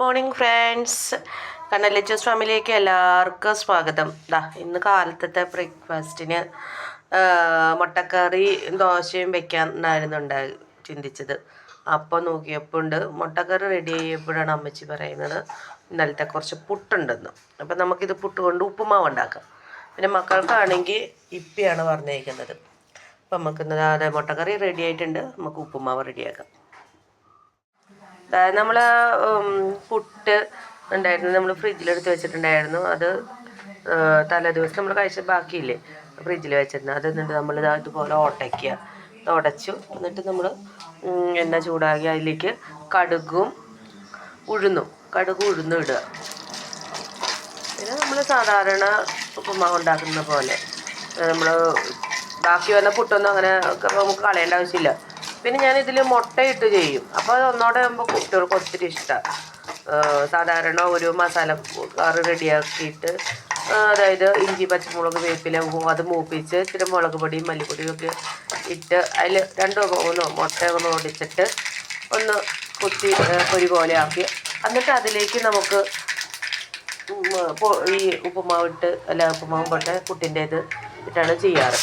Morning friends. കണ്ണല്ല juice ഫാമിലിയിലേക്ക് എല്ലാവർക്കും സ്വാഗതം. ദാ ഇന്ന് കാലത്തത്തെ ബ്രേക്ക്ഫാസ്റ്റിന് മുട്ടക്കറി ദോശയും വെക്കാൻ എന്നായിരുന്നു ഉണ്ടായി ചിന്തിച്ചത്. അപ്പോൾ നോക്കിയപ്പോൾ ഉണ്ട് മുട്ടക്കറി റെഡി ചെയ്യപ്പോഴാണ് അമ്മച്ചി പറയുന്നത് ഇന്നലത്തെ കുറച്ച് പുട്ടുണ്ടെന്ന്. അപ്പം നമുക്കിത് പുട്ട് കൊണ്ട് ഉപ്പുമാവ് ഉണ്ടാക്കാം. പിന്നെ മക്കൾക്കാണെങ്കിൽ ഇപ്പിയാണ് പറഞ്ഞേക്കുന്നത്. അപ്പം നമുക്ക് ഇന്ന് അതെ മുട്ടക്കറി റെഡി ആയിട്ടുണ്ട്. നമുക്ക് ഉപ്പുമാവ് റെഡിയാക്കാം നമ്മൾ പുട്ട് ഉണ്ടായിരുന്നു. നമ്മൾ ഫ്രിഡ്ജിലെടുത്ത് വെച്ചിട്ടുണ്ടായിരുന്നു. അത് തലേ ദിവസം നമ്മൾ കഴിച്ച ബാക്കിയില്ലേ ഫ്രിഡ്ജിൽ വെച്ചിരുന്നു അത് എന്നിട്ട് നമ്മൾ ഇതുപോലെ ഉടയ്ക്കുക ഉടച്ചു എന്നിട്ട് നമ്മൾ എണ്ണ ചൂടാക്കി അതിലേക്ക് കടുകും ഉഴുന്നും കടുകും ഉഴുന്നും ഇടുക. പിന്നെ നമ്മൾ സാധാരണ ഉപ്പുമാവ് ഉണ്ടാക്കുന്ന പോലെ. നമ്മൾ ബാക്കി വന്ന പുട്ടൊന്നും അങ്ങനെ നമുക്ക് കളയേണ്ട ആവശ്യമില്ല. പിന്നെ ഞാൻ ഇതിൽ മുട്ടയിട്ട് ചെയ്യും. അപ്പോൾ അത് ഒന്നോടെ ആകുമ്പോൾ കുട്ടികൾക്ക് ഒത്തിരി ഇഷ്ടമാണ് സാധാരണ ഒരു മസാല കറി റെഡിയാക്കിയിട്ട് അതായത് ഇഞ്ചി പച്ചമുളക് വേപ്പില അത് മൂപ്പിച്ച് ഇച്ചിരി മുളക് പൊടിയും മല്ലിപ്പൊടിയും ഒക്കെ ഇട്ട് അതിൽ രണ്ടോ മൂന്നോ മുട്ട ഒന്ന് ഒടിച്ചിട്ട് ഒന്ന് കുത്തി പൊരി പോലെ ആക്കി. എന്നിട്ട് അതിലേക്ക് നമുക്ക് ഈ ഉപ്പുമാവ് ഉപ്പുമാവിട്ട് അല്ല ഉപ്പുമാവും പോട്ടെ കുട്ടിന്റേത് ഇട്ടാണ് ചെയ്യാറ്.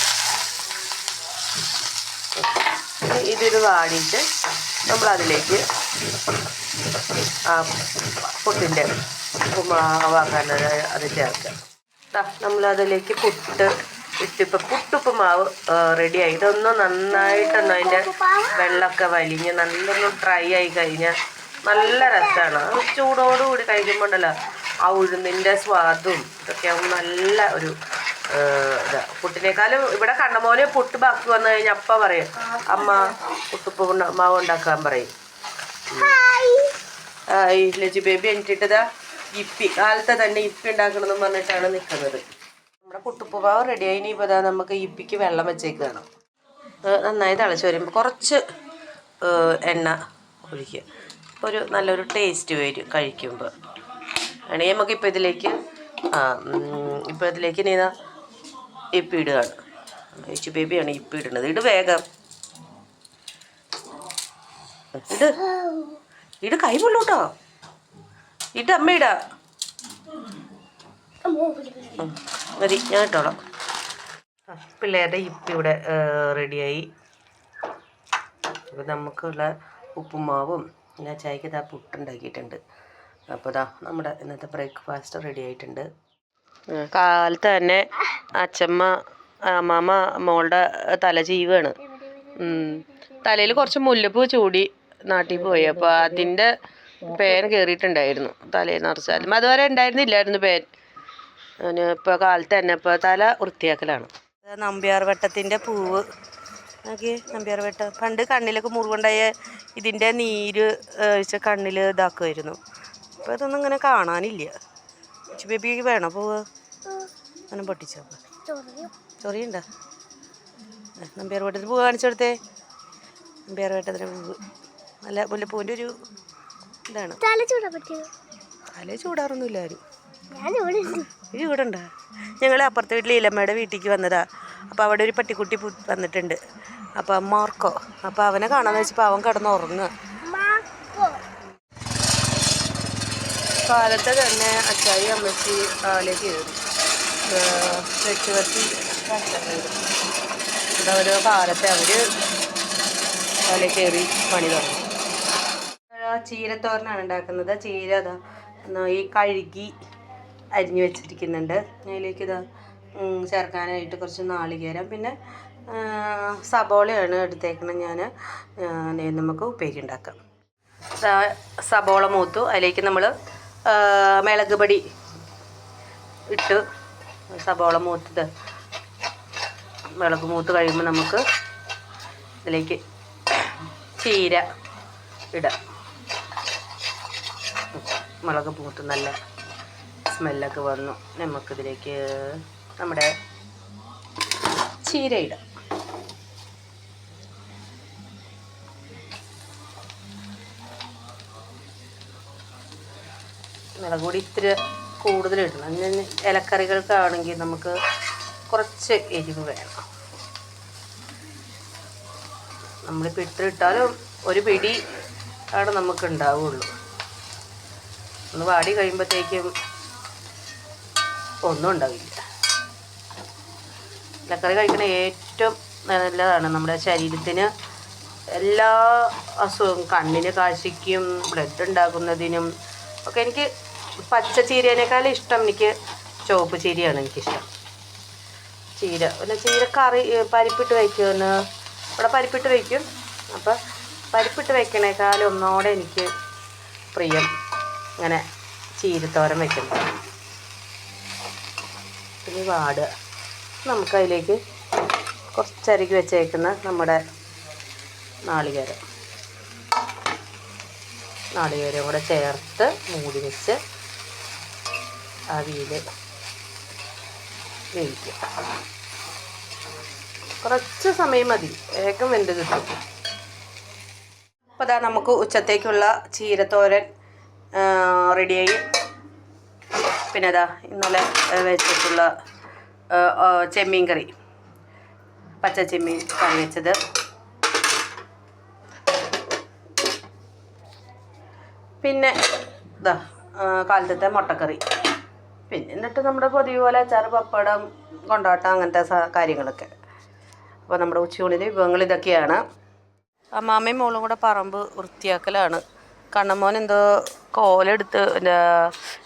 ഇതിത് വാടിയിട്ട് നമ്മൾ അതിലേക്ക് ആ പുട്ടിന്റെ ഉപ്പുമാവാക്കാൻ അത് ചേർക്കുക. നമ്മളതിലേക്ക് പുട്ട് ഇട്ടിപ്പോൾ റെഡി റെഡിയായി ഇതൊന്ന് നന്നായിട്ടൊന്ന് അതിന്റെ വെള്ളമൊക്കെ വലിഞ്ഞ് നല്ലൊന്ന് ഡ്രൈ ആയി കഴിഞ്ഞാൽ നല്ല രസമാണ് ചൂടോടുകൂടി കഴിക്കുമ്പോണ്ടല്ലോ ആ ഉഴുന്നിന്റെ സ്വാദും ഇതൊക്കെ ആകുമ്പോൾ നല്ല ഒരു പുട്ടിനേക്കാളും ഇവിടെ കണ്ണമോന് പുട്ട് ബാക്കി വന്നു കഴിഞ്ഞാൽ അപ്പ പറയും അമ്മ പുട്ടുപ്പ് മാവ് ഉണ്ടാക്കാൻ പറയും. ഈ ലജി ബേബി എനിട്ടിട്ടതാ ഇപ്പി കാലത്തെ തന്നെ ഇപ്പി ഉണ്ടാക്കണമെന്ന് പറഞ്ഞിട്ടാണ് നിൽക്കുന്നത്. നമ്മുടെ പുട്ടുപ്പുമാവ് ആയി. ഇനിയിപ്പോൾ ഇതാ നമുക്ക് ഇപ്പിക്ക് വെള്ളം വെച്ചേക്കാണ്. നന്നായി തിളച്ച് വരുമ്പോൾ കുറച്ച് എണ്ണ ഒഴിക്കുക. ഒരു നല്ലൊരു ടേസ്റ്റ് വരും കഴിക്കുമ്പോൾ വേണമെങ്കിൽ നമുക്കിപ്പോൾ ഇതിലേക്ക് ആ ഇപ്പോൾ ഇതിലേക്ക് ഇനി ഇപ്പി ഇടുകയാണ് ഏച്ചി ബേബിയാണ് ഇപ്പി ഇടുന്നത് ഇട് വേഗം. ഇട്. ഇട് കൈ പൊള്ളൂട്ടോ. ഇട്ട് അമ്മ ഇടാ. മതി ഞാൻ ഇട്ടോളാം. പിള്ളേരുടെ ഇപ്പി ഇവിടെ റെഡിയായി. അപ്പോൾ നമുക്കുള്ള ഉപ്പുമാവും പിന്നെ ചായക്ക് ഇതാ പുട്ടുണ്ടാക്കിയിട്ടുണ്ട്. അപ്പോൾ ഇതാ നമ്മുടെ ഇന്നത്തെ ബ്രേക്ക്ഫാസ്റ്റ് റെഡി ആയിട്ടുണ്ട് കാലത്ത് തന്നെ അച്ചമ്മ അമ്മാമ്മ മോളുടെ തല ചീവാണ്. തലയിൽ കുറച്ച് മുല്ലപ്പൂ ചൂടി നാട്ടിൽ പോയി. അപ്പോൾ അതിന്റെ പേൻ കയറിയിട്ടുണ്ടായിരുന്നു തലയിൽ നിറച്ചാലും അതുവരെ ഉണ്ടായിരുന്നില്ലായിരുന്നു പേൻ. ഇപ്പൊ കാലത്ത് തന്നെ ഇപ്പൊ തല വൃത്തിയാക്കലാണ്. നമ്പ്യാർ വട്ടത്തിന്റെ പൂവ്. നമ്പ്യാർ വട്ടം. പണ്ട് കണ്ണിലൊക്കെ മുറിവുണ്ടായ ഇതിന്റെ നീര് വെച്ച കണ്ണിൽ ഇതാക്കുമായിരുന്നു അപ്പോൾ ഇതൊന്നും ഇങ്ങനെ കാണാനില്ല. ബേബിക്ക് വേണോ പോവ്? അങ്ങനെ പൊട്ടിച്ചോ ചൊറിയുണ്ടോ? നമ്പ്യാർ വേട്ടത്തിന് പൂവ് കാണിച്ചു കൊടുത്തേ. നമ്പ്യാർ വേട്ടത്തിന് പൂവ്. നല്ല മുല്ലപ്പൂവിന്റെ ഒരു ഇതാണ്. തല ചൂടാറൊന്നുമില്ല ആരും. ഞാൻ ഇവിടെ ഉണ്ട്. ഞങ്ങൾ അപ്പുറത്തെ വീട്ടിൽ ഇലമ്മയുടെ വീട്ടിലേക്ക് വന്നതാ. അപ്പോൾ അവിടെ ഒരു പട്ടിക്കുട്ടി വന്നിട്ടുണ്ട്. അപ്പോൾ മാർക്കോ. അപ്പോൾ അവനെ കാണാന്ന് വെച്ചപ്പോൾ അവൻ കിടന്ന് ഉറങ്ങുക. കാലത്ത് തന്നെ അച്ചായി അമ്മച്ചി ആളിലേക്ക് കയറി. വെച്ച് വെച്ച് അവർ കാലത്തെ അവർ കാലേ കയറി പണി തുടങ്ങി. ചീരത്തോരനാണ് ഉണ്ടാക്കുന്നത്. ചീര അതാ ഈ കഴുകി അരിഞ്ഞു വെച്ചിരിക്കുന്നുണ്ട്. അതിലേക്ക് ഇതാ ചേർക്കാനായിട്ട് കുറച്ച് നാളികേരം പിന്നെ സബോളയാണ് എടുത്തേക്കുന്നത് ഞാൻ നമുക്ക് ഉപ്പേരി ഉണ്ടാക്കാം. സബോള മൂത്തു. അതിലേക്ക് നമ്മൾ മിളക് പൊടി ഇട്ട് സബോള മൂത്തത്. മിളക് മൂത്ത് കഴിയുമ്പോൾ നമുക്ക് ഇതിലേക്ക് ചീര ഇടാം. മുളക് മൂത്ത് നല്ല സ്മെല്ലൊക്കെ വന്നു. നമുക്കിതിലേക്ക് നമ്മുടെ ചീര ഇടാം. മുളക് പൊടി ഇത്തിരി കൂടുതൽ ഇടണം. അങ്ങനെ ഇലക്കറികൾക്കാണെങ്കിൽ നമുക്ക് കുറച്ച് എരിവ് വേണം. നമ്മളിപ്പോൾ ഇത്ര ഒരു പിടി ആണ് നമുക്ക് ഉണ്ടാവുള്ളൂ ഒന്ന് വാടി കഴിയുമ്പോഴത്തേക്കും ഒന്നും ഉണ്ടാവില്ല. ഇലക്കറി കഴിക്കണ ഏറ്റവും നല്ലതാണ് നമ്മുടെ ശരീരത്തിന്. എല്ലാ അസുഖവും കണ്ണിന് കാശിക്കും ബ്ലഡ് ഉണ്ടാക്കുന്നതിനും ഒക്കെ എനിക്ക് പച്ച ചീരേനേക്കാളും ഇഷ്ടം എനിക്ക് ചുവപ്പ് ചീരയാണ് എനിക്കിഷ്ടം. ചീര പിന്നെ ചീര കറി പരിപ്പിട്ട് വയ്ക്കുമെന്ന്. ഇവിടെ പരിപ്പിട്ട് വയ്ക്കും. അപ്പോൾ പരിപ്പിട്ട് വയ്ക്കണേക്കാളും ഒന്നോടെ എനിക്ക് പ്രിയം ഇങ്ങനെ ചീരത്തോരൻ വയ്ക്കുന്നത് പിന്നെ വാടുക നമുക്കതിലേക്ക് കുറച്ചരികി വെച്ചേക്കുന്ന നമ്മുടെ നാളികേരം. നാളികേരം കൂടെ ചേർത്ത് മൂടി വെച്ച് അവിയിൽ വേവിക്കുക. കുറച്ച് സമയം മതി. വേഗം വെന്ത് കിട്ടും. അപ്പോൾ അതാ നമുക്ക് ഉച്ചത്തേക്കുള്ള ചീരത്തോരൻ റെഡിയായി പിന്നെ അതാ ഇന്നലെ വെച്ചിട്ടുള്ള ചെമ്മീൻ കറി. പച്ച ചെമ്മീൻ കറി വെച്ചത്. പിന്നെ ഇതാ കാലത്തെ മുട്ടക്കറി. പിന്നെ എന്നിട്ട് നമ്മുടെ പതിവ് പോലെ അച്ചാർ പപ്പടം കൊണ്ടാട്ടം അങ്ങനത്തെ കാര്യങ്ങളൊക്കെ. അപ്പോൾ നമ്മുടെ ഉച്ചയൂണിന്റെ വിഭവങ്ങൾ ഇതൊക്കെയാണ്. അമ്മാമ്മയും മോളും കൂടെ പറമ്പ് വൃത്തിയാക്കലാണ്. കണ്ണമ്മോൻ എന്തോ കോലെടുത്ത്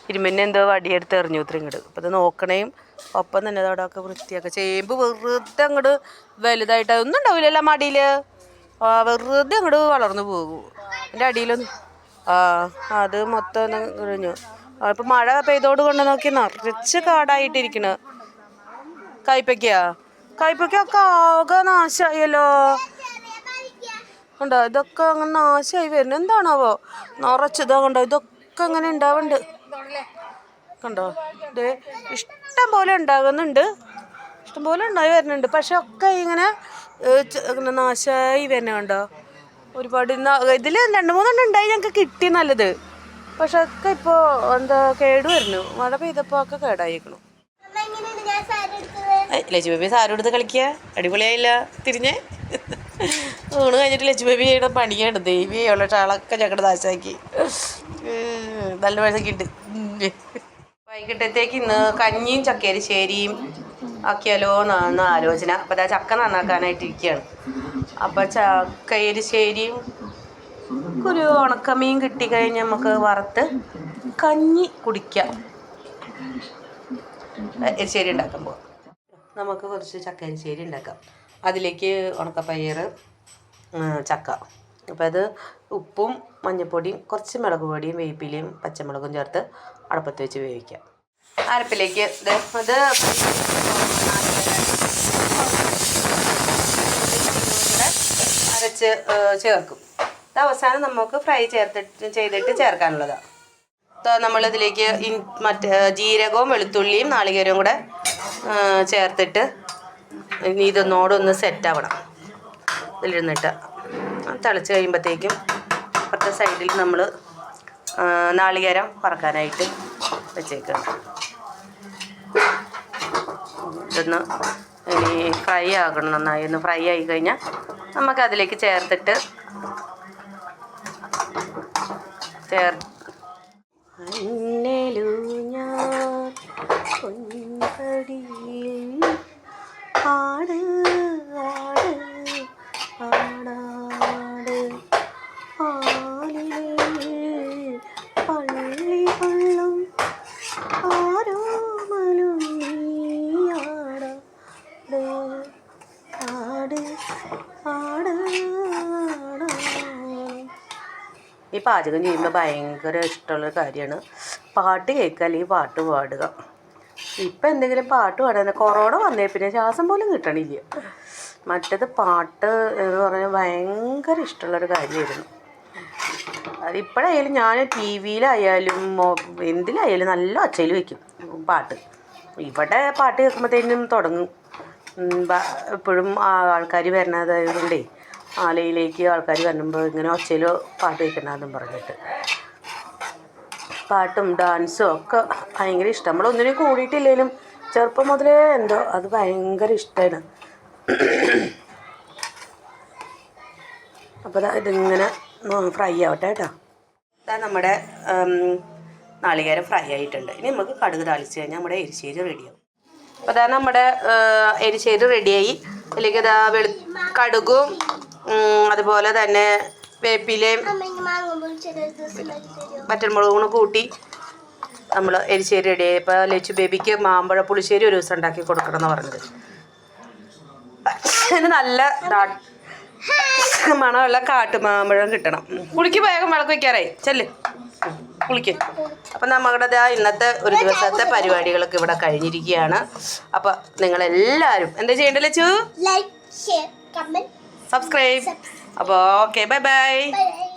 ഇരുമ്പിനെ എന്തോ വടിയെടുത്ത് എറിഞ്ഞു ഇത്ര ഇങ്ങോട്ട് അപ്പോൾ ഇത് നോക്കണേയും ഒപ്പം തന്നെ അവിടെ ഒക്കെ വൃത്തിയാക്കുക ചേമ്പ് വെറുതെ അങ്ങോട്ട് വലുതായിട്ട് ഒന്നും ഉണ്ടാവില്ലല്ലോ മടിയിൽ വെറുതെ അങ്ങോട്ട് വളർന്നു പോകും. എന്റെ അടിയിലൊന്നും ആ അത് മൊത്തം കഴിഞ്ഞു ഇപ്പം മഴ പെയ്തോട് കൊണ്ട് നോക്കി നിറച്ച് കാടായിട്ടിരിക്കണ്. കയ്പയ്ക്ക കയ്പയ്ക്കൊക്കെ ആകെ നാശമായല്ലോ ഉണ്ടോ ഇതൊക്കെ അങ്ങനെ നാശമായി വരുന്നു. എന്താണാവോ? നിറച്ചതാ കണ്ടോ? ഇതൊക്കെ അങ്ങനെ ഉണ്ടാവുന്നുണ്ട് കണ്ടോ? ഇത് ഇഷ്ടം പോലെ ഉണ്ടാകുന്നുണ്ട്. ഇഷ്ടം പോലെ ഉണ്ടായി വരുന്നുണ്ട്. പക്ഷെ ഒക്കെ ഇങ്ങനെ ഇങ്ങനെ നാശമായി വരുന്ന കണ്ടോ? ഒരുപാട് ഇതിൽ രണ്ട് മൂന്നെണ്ണം ഉണ്ടായി ഞങ്ങൾക്ക് കിട്ടി നല്ലത്. പക്ഷെ ഒക്കെ ഇപ്പോൾ എന്താ കേട് വരുന്നു മഴ പെയ്തപ്പോൾ ഒക്കെ കേടായിരിക്കണു ലച്ചു ബേബി സാരം എടുത്ത് കളിക്കുക അടിപൊളിയായില്ല? തിരിഞ്ഞേ? ഊണ് കഴിഞ്ഞിട്ട് ലച്ചു ബേബി ചെയ്യണ പണിയാണ്. ദൈവിയുള്ള ഉള്ള ഷാളൊക്കെ ഞങ്ങളുടെ നാശാക്കി. ഉം, നല്ല പഴസൊക്കെ ഉണ്ട് വൈകിട്ടത്തേക്ക് ഇന്ന് കഞ്ഞിയും ചക്കരിശ്ശേരിയും ആക്കിയാലോ എന്നാണ് ആലോചന. അപ്പോൾ അതാ ചക്ക നന്നാക്കാനായിട്ടിരിക്കുകയാണ് അപ്പോൾ ചക്കരശ്ശേരിയും ഒരു ഉണക്കമീൻ കിട്ടിക്കഴിഞ്ഞ് നമുക്ക് വറുത്ത് കഞ്ഞി കുടിക്കാം. എരിശ്ശേരി ഉണ്ടാക്കാൻ പോവാം. നമുക്ക് കുറച്ച് ചക്ക എരിശ്ശേരി ഉണ്ടാക്കാം. അതിലേക്ക് ഉണക്കപ്പയർ ചക്ക. അപ്പോൾ അത് ഉപ്പും മഞ്ഞൾപ്പൊടിയും കുറച്ച് മുളക് പൊടിയും വേപ്പിലയും പച്ചമുളകും ചേർത്ത് അടുപ്പത്ത് വെച്ച് വേവിക്കാം. അരപ്പിലേക്ക് ഇത് അത് അരച്ച് ചേർക്കും. ഇത് അവസാനം നമുക്ക് ഫ്രൈ ചേർത്തിട്ട് ചെയ്തിട്ട് ചേർക്കാനുള്ളത്. നമ്മളിതിലേക്ക് മറ്റേ ജീരകവും വെളുത്തുള്ളിയും നാളികേരവും കൂടെ ചേർത്തിട്ട് ഇനി ഇതൊന്നോടൊന്ന് സെറ്റാവണം. ഇതിലിരുന്നിട്ട്. തിളച്ച് കഴിയുമ്പോഴത്തേക്കും അപ്പുറത്തെ സൈഡിൽ നമ്മൾ നാളികേരം വറക്കാനായിട്ട് വെച്ചേക്കണം. ഇതൊന്ന് ഇനി ഫ്രൈ ആകണം നന്നായി ഒന്ന് ഫ്രൈ ആയി കഴിഞ്ഞാൽ നമുക്ക് അതിലേക്ക് ചേർത്തിട്ട് There. പാചകം ചെയ്യുമ്പോൾ ഭയങ്കര ഇഷ്ടമുള്ള കാര്യമാണ്. പാട്ട് കേൾക്കുക അല്ലെങ്കിൽ പാട്ട് പാടുക. ഇപ്പം എന്തെങ്കിലും പാട്ട് പാടാൻ കൊറോണ വന്നേ പിന്നെ ശ്വാസം പോലും കിട്ടണില്ല. മറ്റത് പാട്ട് എന്ന് പറഞ്ഞാൽ ഭയങ്കര ഇഷ്ടമുള്ളൊരു കാര്യമായിരുന്നു. അതിപ്പോഴായാലും ഞാൻ ടി വിയിലായാലും എന്തിലായാലും നല്ല ഒച്ചയിൽ വയ്ക്കും പാട്ട്. ഇവിടെ പാട്ട് കേൾക്കുമ്പോഴത്തേനും തുടങ്ങും. എപ്പോഴും ആൾക്കാർ വരണതായതുകൊണ്ടേ ആലയിലേക്ക് ആൾക്കാർ വരുമ്പോൾ ഇങ്ങനെ ഒച്ചയിൽ പാട്ട് വയ്ക്കണമെന്നും പറഞ്ഞിട്ട്. പാട്ടും ഡാൻസും ഒക്കെ ഭയങ്കര ഇഷ്ടം. നമ്മളൊന്നിനും കൂടിയിട്ടില്ലെങ്കിലും ചെറുപ്പം മുതലേ എന്തോ അത് ഭയങ്കര ഇഷ്ടമാണ് അപ്പോൾ ഇതിങ്ങനെ ഫ്രൈ ആവട്ടെ കേട്ടോ. ഇതാ നമ്മുടെ നാളികേരം ഫ്രൈ ആയിട്ടുണ്ട്. ഇനി നമുക്ക് കടുക് താളിച്ച് കഴിഞ്ഞാൽ നമ്മുടെ എരിശ്ശേരി റെഡിയാവും. അപ്പോൾ അതാ നമ്മുടെ എരിശ്ശേരി റെഡിയായി. അല്ലെങ്കിൽ അതാ വെളു കടുകും അതുപോലെ തന്നെ വേപ്പിലയും കൂടെ കൂട്ടി നമ്മൾ എരിശ്ശേരി റെഡിയായി ഇപ്പോൾ ലച്ചു ബേബിക്ക് മാമ്പഴ പുളിശ്ശേരി ഒരു ദിവസം ഉണ്ടാക്കി കൊടുക്കണം എന്ന് പറഞ്ഞത്. അതിന് നല്ല മണമുള്ള കാട്ടു മാമ്പഴം കിട്ടണം. പുളിക്ക് വേഗം വിളക്ക് വയ്ക്കാറായി ചെല്ല്. കുളിക്ക് അപ്പം നമ്മുടെ ആ ഇന്നത്തെ ഒരു ദിവസത്തെ പരിപാടികളൊക്കെ ഇവിടെ കഴിഞ്ഞിരിക്കുകയാണ്. അപ്പം നിങ്ങളെല്ലാവരും എന്താ ചെയ്യേണ്ടത് Lachu? Like share comment subscribe അപ്പോൾ ഓക്കെ ബൈ ബൈ ബൈ